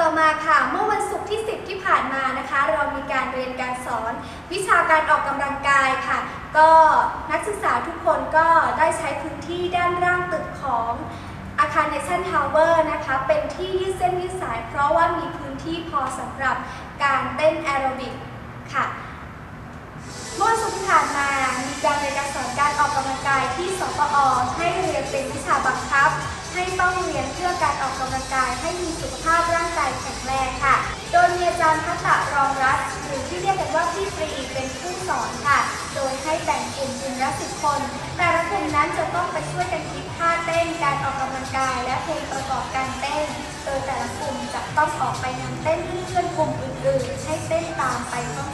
ต่อมาค่ะ เมื่อวันศุกร์ที่ 10 ที่ผ่านมานะคะ เรามีการเรียนการสอน วิชาการออกกำลังกายค่ะ ก็นักศึกษาทุกคนก็ได้ใช้พื้นที่ด้านล่างตึกของอาคารเนชั่นทาวเวอร์นะคะ เป็นที่ยืดเส้นยืดสาย เพราะว่ามีพื้นที่พอสำหรับการเต้นแอโรบิกค่ะเมื่อวันศุกร์ที่ผ่านมามีการเรียนการสอนการออกกำลังกายที่สปอให้เรียนเป็นวิชาบังคับ ให้ต้องเรียนเพื่อการออกกำลังกายให้มีสุขภาพร่างกายแข็งแรงค่ะ โดยมีอาจารย์พัตะรองรัตหรือที่เรียกกันว่าพี่ปรีเป็นผู้สอนค่ะ โดยให้แบ่งกลุ่มกลุ่มละสิบคน แต่ละกลุ่มนั้นจะต้องไปช่วยกันคิดท่าเต้นการออกกำลังกาย และเพลงประกอบการเต้น โดยแต่ละกลุ่มจะต้องออกไปนำเต้นให้เพื่อนกลุ่มอื่นๆให้เต้นตามไปพร้อม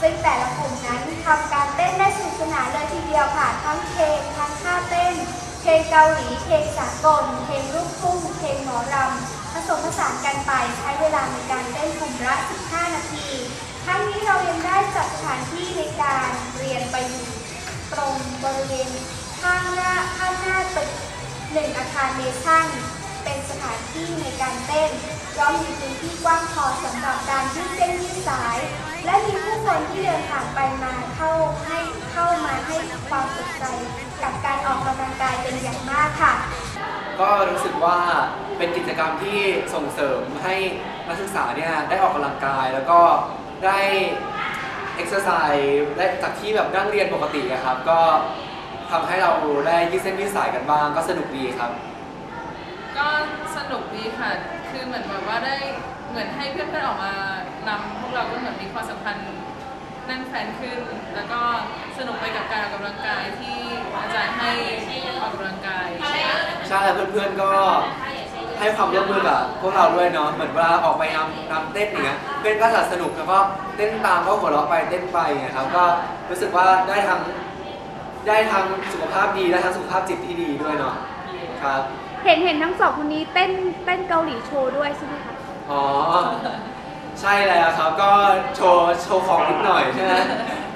ซึ่งแต่ละกลุ่มนั้นทำการเต้นได้สนุกสนานเลยทีเดียวค่ะ ทั้งเพลงทั้งท่าเต้น เพลงเกาหลี เพลงสากล เพลงลูกทุ่ง เพลงหมอรำผสมผสานกันไปใช้เวลาในการเต้นกลุ่มละ 15 นาที ทั้งนี้เรายังได้จัดสถานที่ในการเรียนไปอยู่ตรงบริเวณข้างหน้าข้างหน้าตึกหนึ่งอาคารเนชั่นเป็นสถานที่ในการเต้นพร้อมมีพื้นที่กว้างพอสำหรับการยืดเส้นยืดสาย ที่เดินผ่านไปมาเข้าให้เข้ามาให้ความสนใจกับการออกกำลังกายเป็นอย่างมากค่ะ ก็รู้สึกว่าเป็นกิจกรรมที่ส่งเสริมให้นักศึกษาเนี่ยได้ออกกำลังกาย แล้วก็ได้เอ็กซ์ไซส์และจากที่แบบนั่งเรียนปกติอะครับ ก็ทำให้เราได้ยืดเส้นยืดสายกันบ้างก็สนุกดีครับ ก็สนุกดีค่ะ คือเหมือนแบบว่าได้เหมือนให้เพื่อนๆออกมานำพวกเราก็เหมือนมีความสัมพันธ์ แน่นแฟนขึ้น แล้วก็สนุกไปกับการออกกำลังกายที่อาจารย์ให้ออกกำลังกายใช่แล้วเพื่อนๆก็ให้ความร่วมมือกับพวกเราด้วยเนาะเหมือนเวลาออกไปนำนำเต้นอย่างเงี้ยเพื่อนก็จะสนุกแล้วก็เต้นตามก็หัวเราะไปเต้นไปอย่างเงี้ยครับก็รู้สึกว่าได้ทั้งได้ทั้งสุขภาพดีและทั้งสุขภาพจิตที่ดีด้วยเนาะครับ เห็นเห็นทั้งสองคนนี้เต้นเต้นเกาหลีโชว์ด้วยใช่ไหมคะอ๋อ ใช่แล้วครับก็โชว์โชว์ของนิดหน่อยใช่ไหม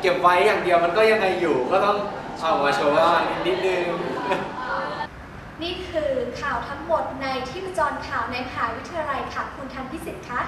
เก็บไว้อย่างเดียวมันก็ยังไงอยู่ ก็ต้องเอามาโชว์ว่านิดนึง นี่คือข่าวทั้งหมดในที่ประจรข่าวในมหาวิทยาลัยค่ะ คุณทันพิสิทธิ์คะ